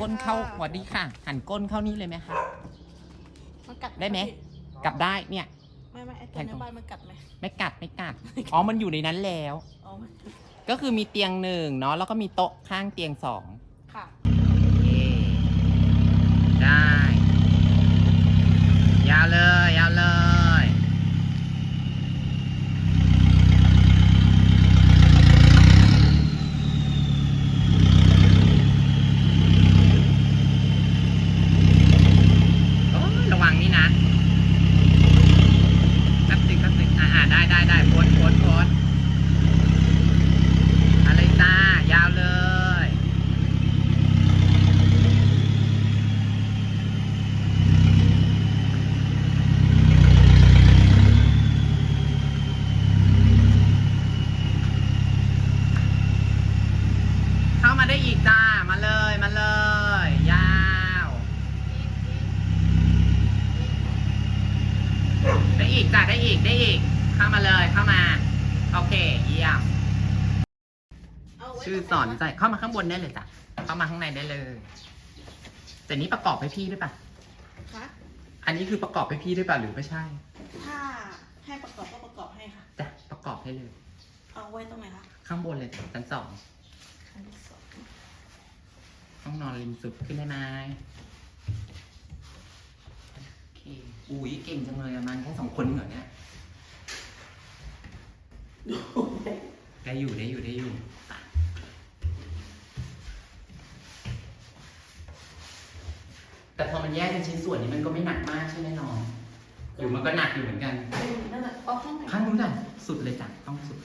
ก้นเข้าสวัสดีค่ะ หันก้นเข้านี่เลยไหมคะ มันกัดได้ไหม กลับได้เนี่ย ไม่ไม่ไอตัวในบ้านมันกัดไหมไม่กัดไม่กัด อ๋อ มันอยู่ในนั้นแล้ว อ๋อมันก็คือมีเตียงหนึ่งเนาะ แล้วก็มีโต๊ะข้างเตียงสองค่ะโอเคได้ ยาวเลย ยาวเลย โอ้ยระวังนี่นะแป๊บนึงแป๊บนึงอ่าอ่าได้ได้ได้พ้นพ้นพ้นอะไรจ้ายาวเลย เข้ามาได้อีกจ้า มาเลย มาเลย ยาว ได้อีกจ้ะได้อีก ได้อีก เข้ามาเลย เข้ามา โอเค เยี่ยมเอาไว้ชื่อสอนใจเข้ามาข้างบนได้เลยจ้ะ เข้ามาข้างในได้เลยแต่นี้ประกอบให้พี่ด้วยป่ะคะอันนี้คือประกอบให้พี่ด้วยป่ะหรือไม่ใช่ ถ้าให้ประกอบก็ประกอบให้ค่ะ จ้ะ ประกอบให้เลย เอาไว้ตรงไหนคะ ข้างบนเลยจ้ะชั้นสองอันที่สองห้องนอนริมสุดขึ้นได้ไหมโอเคอุ้ยเก่งจังเลยอะมันแค่สองคนเหรอเนี่ย ได้อยู่ได้อยู่ได้อยู่ แต่พอมันแยกเป็นชิ้นส่วนนี้มันก็ไม่หนักมากใช่ไหมน้องหรือมันก็หนักอยู่เหมือนกัน นั่นแหละเอาห้องไหนข้างนู้นจ้ะสุดเลยจ้ะต้องสุด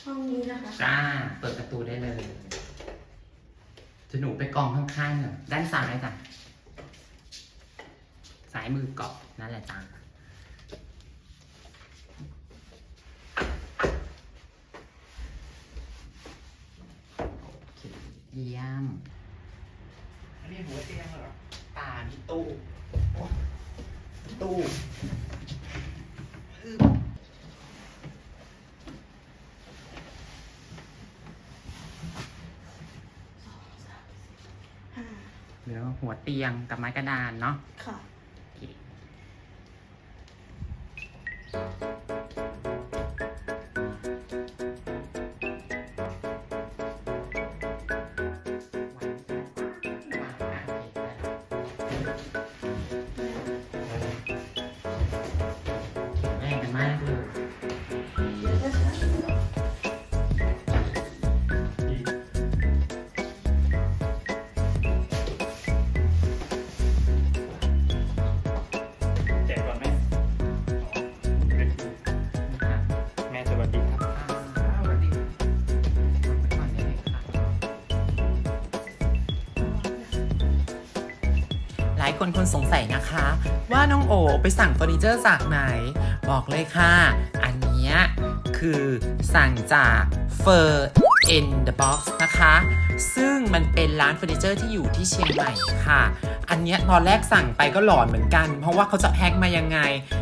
ช่องนี้นะคะจ้าเปิดประตูได้เลยจะหนูไปกองข้างๆเหรอด้านซ้ายจ้ะซ้ายมือเกาะนั่นแหละจ้า เคเยี่ยมอันนี้หัวเตียงเหรอตามีตู้โอ๊ยตู้อึ๊บห้าเหลือหัวเตียงกับไม้กระดานเนาะค่ะ ลายคนคนสงสัยนะคะ ว่าน้องโอไปสั่งเฟอร์นิเจอร์จากไหน บอกเลยค่ะ อันนี้คือสั่งจาก Fur in the Box นะคะ ซึ่งมันเป็นร้านเฟอร์นิเจอร์ที่อยู่ที่เชียงใหม่ค่ะ อันเนี้ยตอนแรกสั่งไปก็หลอนเหมือนกัน เพราะว่าเขาจะแพ็คมายังไง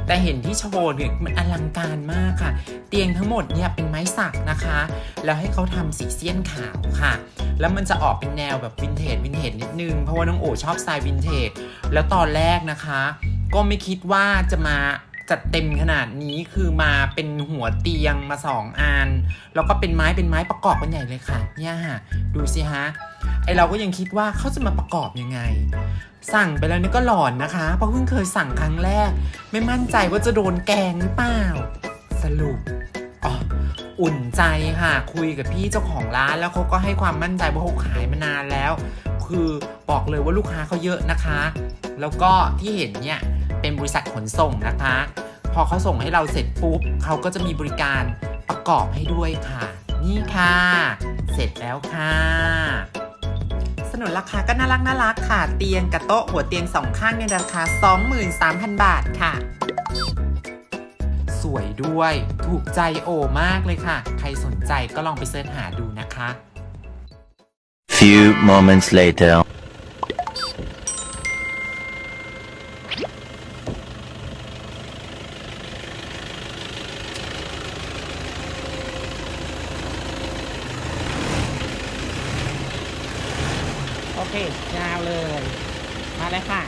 แต่เห็นที่โชว์เนี่ยมันอลังการมากค่ะ เตียงทั้งหมดเนี่ยเป็นไม้สักนะคะ แล้วให้เขาทำสีเสี้ยนขาวค่ะ แล้วมันจะออกเป็นแนวแบบวินเทจวินเทจนิดนึง เพราะว่าน้องโอชอบสไตล์วินเทจ แล้วตอนแรกนะคะ ก็ไม่คิดว่าจะมาจัดเต็มขนาดนี้คือมาเป็นหัวเตียงมาสองอัน แล้วก็เป็นไม้เป็นไม้ประกอบกันใหญ่เลยค่ะ เนี่ยฮะดูสิฮะ ไอเราก็ยังคิดว่าเขาจะมาประกอบยังไง สั่งไปแล้วนี่ก็หลอนนะคะ เพราะเพิ่งเคยสั่งครั้งแรก ไม่มั่นใจว่าจะโดนแกงหรือเปล่า สรุปอ๋ออุ่นใจค่ะ คุยกับพี่เจ้าของร้านแล้วเขาก็ให้ความมั่นใจว่าเขาขายมานานแล้ว คือบอกเลยว่าลูกค้าเขาเยอะนะคะ แล้วก็ที่เห็นเนี่ยเป็นบริษัทขนส่งนะคะ พอเขาส่งให้เราเสร็จปุ๊บเขาก็จะมีบริการประกอบให้ด้วยค่ะ นี่ค่ะ เสร็จแล้วค่ะ นุนราคาก็น่ารักน่ารักค่ะ เตียงกับโต๊ะหัวเตียงสองข้างในราคา 23,000 บาทค่ะ สวยด้วย ถูกใจโอมากเลยค่ะ ใครสนใจก็ลองไปเสิร์ชหาดูนะคะ Few moments later. เลย มาเลยค่ะ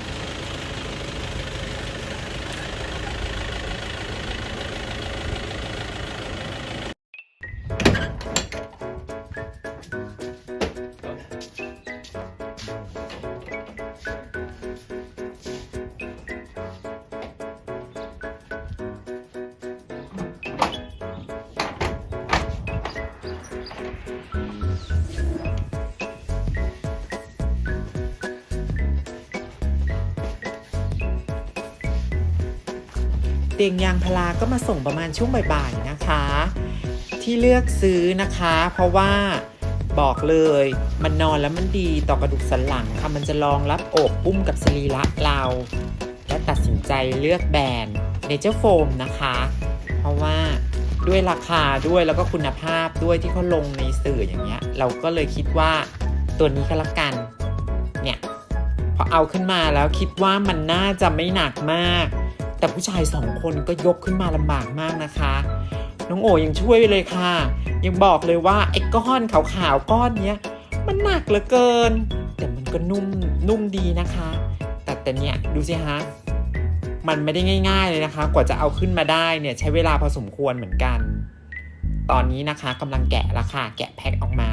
เตียงยางพาราก็มาส่งประมาณช่วงบ่ายๆนะคะ ที่เลือกซื้อนะคะ เพราะว่าบอกเลยมันนอนแล้วมันดีต่อกระดูกสันหลังค่ะมันจะรองรับอบปุ้มกับสรีระเรา และตัดสินใจเลือกแบรนด์เนเจอร์โฟมนะคะ เพราะว่าด้วยราคาด้วยแล้วก็คุณภาพด้วยที่เขาลงในสื่ออย่างเงี้ย เราก็เลยคิดว่าตัวนี้ก็แล้วกัน เนี่ย พอเอาขึ้นมาแล้วคิดว่ามันน่าจะไม่หนักมาก แต่ผู้ชายสองคนก็ยกขึ้นมาลำบากมากนะคะ น้องโอยังช่วยไปเลยค่ะ ยังบอกเลยว่าไอ้ก้อนขาวๆก้อนเนี้ยมันหนักเหลือเกิน แต่มันก็นุ่มนุ่มดีนะคะ แต่แต่เนี่ยดูสิฮะมันไม่ได้ง่าย ๆเลยนะคะ กว่าจะเอาขึ้นมาได้เนี่ยใช้เวลาพอสมควรเหมือนกัน ตอนนี้นะคะกำลังแกะล้วค่ะแกะแพ็คออกมา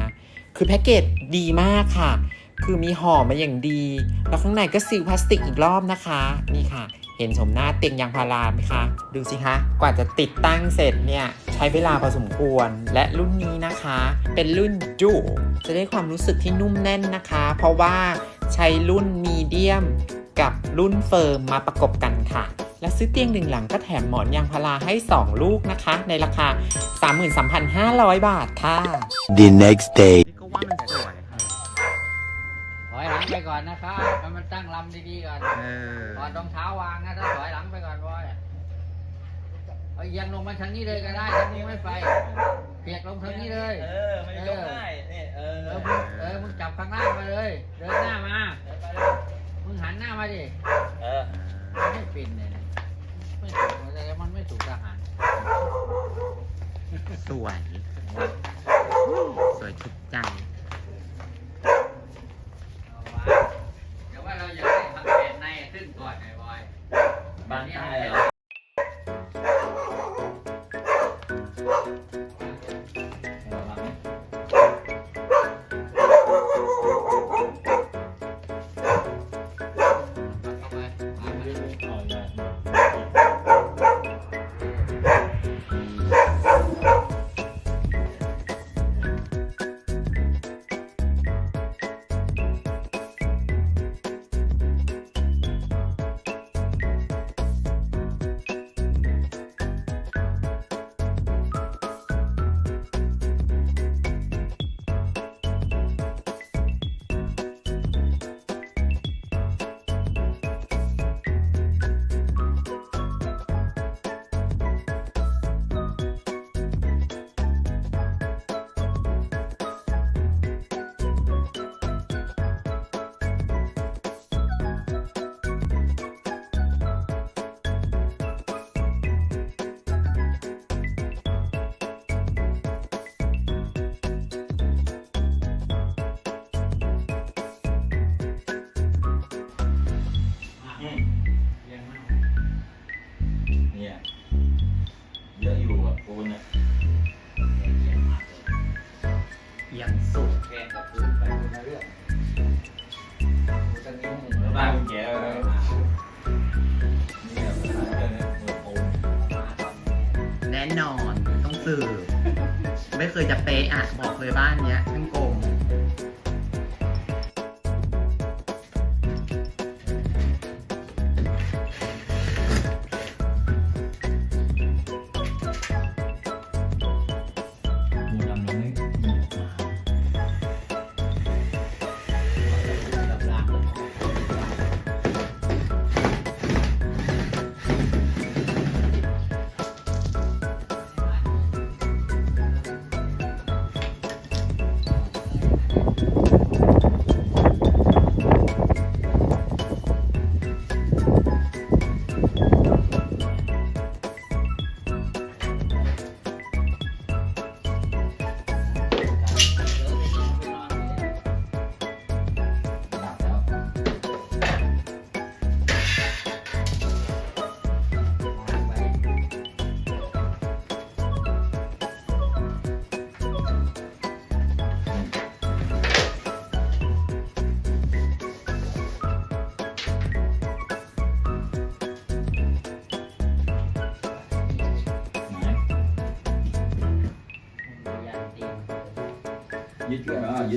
คือแพ็กเกจดีมากค่ะ คือมีห่อมาอย่างดี แล้วข้างในก็ซีลพลาสติกอีกรอบนะคะ นี่ค่ะ เห็นชมหน้าเตียงยางพาราไหมคะ ดูสิคะ กว่าจะติดตั้งเสร็จเนี่ยใช้เวลาพอสมควร และรุ่นนี้นะคะ เป็นรุ่นจูจะได้ความรู้สึกที่นุ่มแน่นนะคะ เพราะว่าใช้รุ่นมีเดียมกับรุ่นเฟิร์มมาประกบกันค่ะ และซื้อเตียงหนึ่งหลังก็แถมหมอนยางพาราให้ 2 ลูกนะคะ ในราคา 33,500 บาทค่ะ The next day. งไปก่อนนะครับให้มันตั้งลำดีๆก่อนเออก่อนรองเท้าวางนะถ้าถอยหลังไปก่อนบอยเอาเอียงลงมาทางนี้เลยก็ได้ถ้ามึงไม่ไปเปียกลงทางนี้เลยเออมันยกได้นี่เออเออมึงเออมึงจับข้างล่างมาเลย เดินหน้ามามึงหันหน้ามาดิเออไม่เป็นเลยนะไม่ถูกแต่มันไม่ถูกทหารสวย สวยถูกใจเสืบไม่เคยจะเป๊ะอะบอกเลยบ้านเนี้ยทั้ง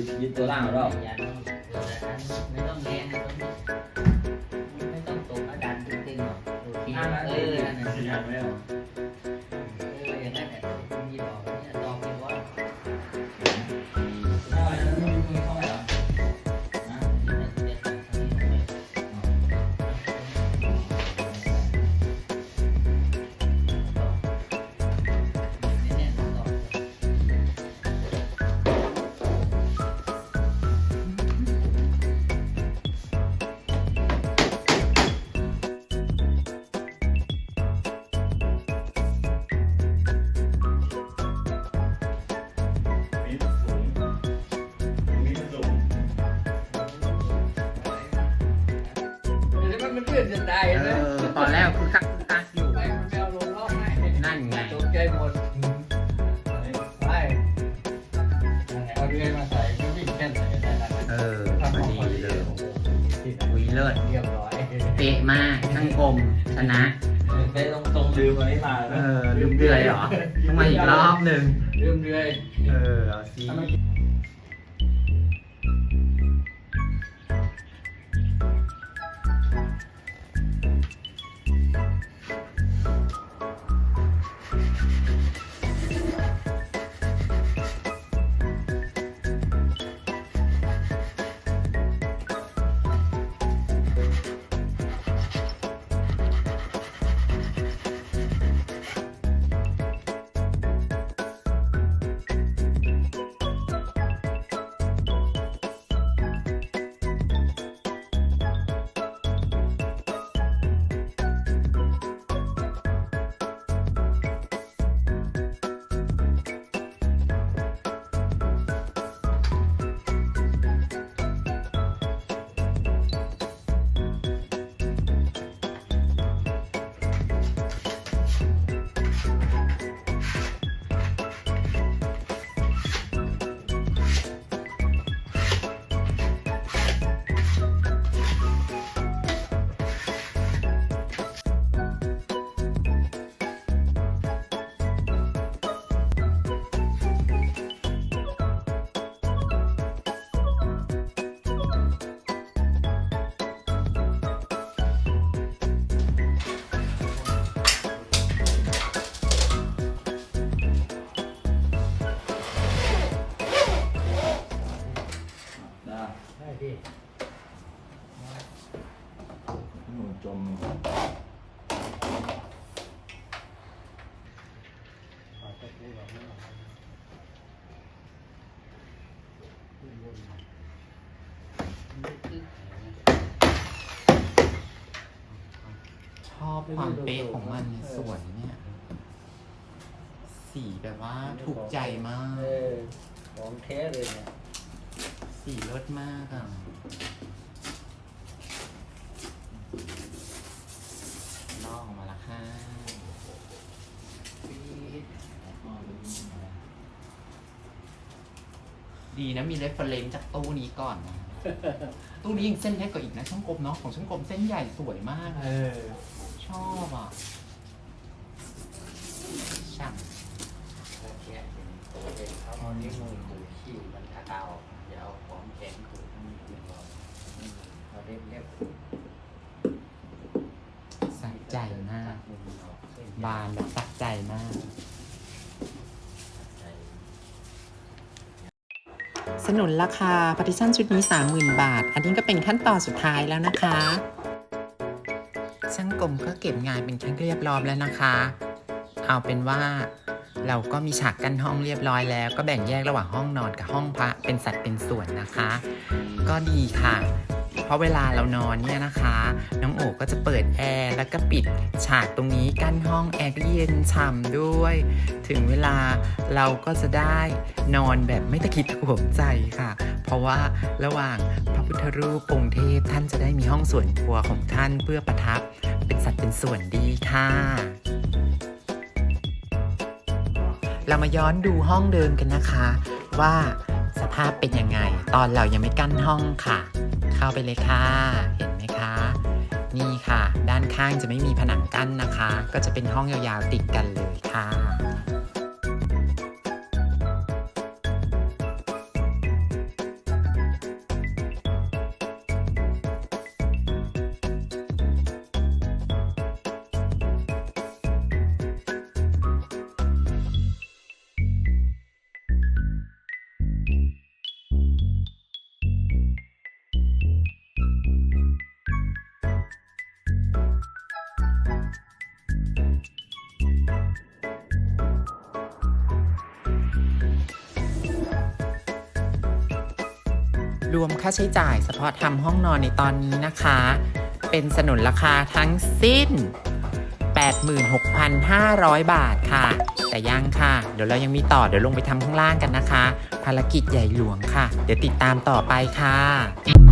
ยวแล้วยึดยึดตัวล่างแล้วอย่าต้องตัวนั้นไม่ต้องแรงนะตรงนี้ไม่ต้องตกอาดันตึงๆหรอกโอเคเออนั่นน่ะ เดี๋ยวมันเพื่อนจะตายเอนะอตอนแรกคือคักคือคักอยู่ไปมันไปเอาลงรอบให้นั่นไงตกใจหมดไปเอาเรือยมาใส่ก็วิ่งแค่ไหนได้ละเออพอดีเลยวิเลิศเรียบร้อยเป๊ะมากช่างกลมชนะไปตรงตรงลืมอันนี้มาเออลืมเดือยเหรอต้องมาอีกรอบหนึ่งเรื่มเรื่อย เออเอาสิ ว่าถูกใจมาก เออของแท้เลยเนี่ยสีรสมากอะลอกออกมาและค่ะดีนะมีเรฟเฟรนซ์จากตู้นี้ก่อนนะ ตู้นี้ยังเส้นเล็กกว่าอีกนะช่างกลมเนาะของช่างกลมเส้นใหญ่สวยมาก เออ ชอบอะช่าง โอเคตัวเองเขาเอานิ้วมือขูดขี้ มันกระเดาอย่าเของแข็งขูดให้มันเรียบร้อยอืมเอาเรียบเรียบๆขูดสะใจมาก บานแบบสะใจมาก สนุนราคา partition ชุดนี้ 30,000 บาท อันนี้ก็เป็นขั้นตอนสุดท้ายแล้วนะคะ ช่างกลมก็เก็บงานเป็นที่เรียบร้อยแล้วนะคะ เอาเป็นว่า เราก็มีฉากกั้นห้องเรียบร้อยแล้ว ก็แบ่งแยกระหว่างห้องนอนกับห้องพระเป็นสัดเป็นส่วนนะคะ ก็ดีค่ะ เพราะเวลาเรานอนเนี่ยนะคะ น้องโอก็จะเปิดแอร์แล้วก็ปิดฉากตรงนี้กั้นห้องแอร์ก็เย็นฉ่ำด้วย ถึงเวลาเราก็จะได้นอนแบบไม่ตะคิดตะขวใจค่ะ เพราะว่าระหว่างพระพุทธรูปองค์เทพท่านจะได้มีห้องส่วนตัวของท่านเพื่อประทับ เป็นสัดเป็นส่วนดีค่ะ เรามาย้อนดูห้องเดิมกันนะคะ ว่าสภาพเป็นยังไง ตอนเรายังไม่กั้นห้องค่ะ เข้าไปเลยค่ะ เห็นไหมคะ นี่ค่ะ ด้านข้างจะไม่มีผนังกั้นนะคะ ก็จะเป็นห้องยาวๆติดกันเลยค่ะ รวมค่าใช้จ่ายเฉพาะทำห้องนอนในตอนนี้นะคะ เป็นสนุนราคาทั้งสิ้น 86,500 บาทค่ะ แต่ยังค่ะ เดี๋ยวเรายังมีต่อเดี๋ยวลงไปทำข้างล่างกันนะคะ ภารกิจใหญ่หลวงค่ะ เดี๋ยวติดตามต่อไปค่ะ